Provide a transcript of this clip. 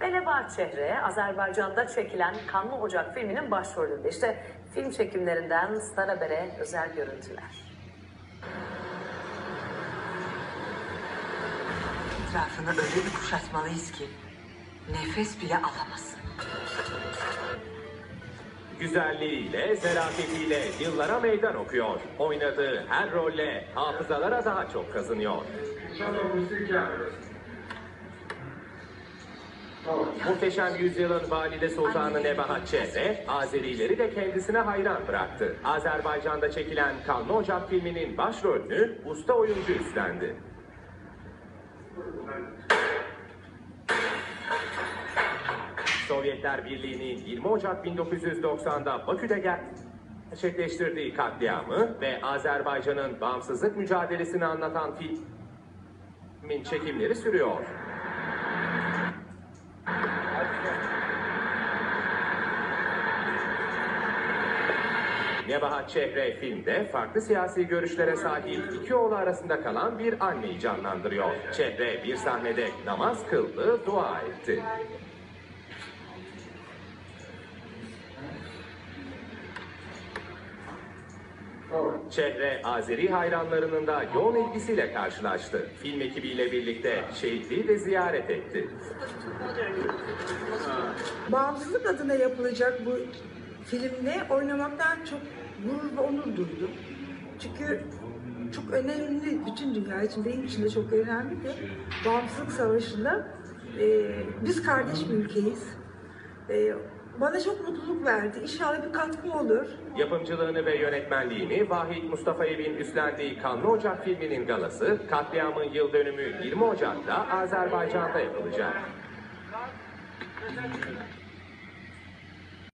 Nebahat Çehre, Azerbaycan'da çekilen Kanlı Ocak filminin başrolünde. İşte film çekimlerinden Star Haber'e özel görüntüler. Etrafını öyle bir kuşatmalıyız ki nefes bile alamazsın. Güzelliğiyle, zarafetiyle yıllara meydan okuyor. Oynadığı her rolle hafızalara daha çok kazınıyor. Muhteşem Yüzyılın Valide Sultanı Nebahat Çehre, Azerileri de kendisine hayran bıraktı. Azerbaycan'da çekilen Kanlı Ocak filminin başrolünü usta oyuncu üstlendi. Sovyetler Birliği'nin 20 Ocak 1990'da Bakü'de gerçekleştirdiği katliamı ve Azerbaycan'ın bağımsızlık mücadelesini anlatan filmin çekimleri sürüyor. Nebahat Çehre filmde farklı siyasi görüşlere sahip iki oğlu arasında kalan bir anneyi canlandırıyor. Çehre bir sahnede namaz kıldı, dua etti. Çehre Azeri hayranlarının da yoğun ilgisiyle karşılaştı. Film ekibiyle birlikte şehitliği de ziyaret etti. Bağımsızlık adına yapılacak bu filmde oynamaktan çok gurur ve onur duydum. Çünkü çok önemli, bütün dünya için, benim için de çok önemli ki bağımsızlık savaşında e, biz kardeş bir ülkeyiz. E, bana çok mutluluk verdi. İnşallah bir katkım olur. Yapımcılığını ve yönetmenliğini Vahit Mustafa Evin üstlendiği Kanlı Ocak filminin galası, katliamın yıl dönümü 20 Ocak'ta Azerbaycan'da yapılacak.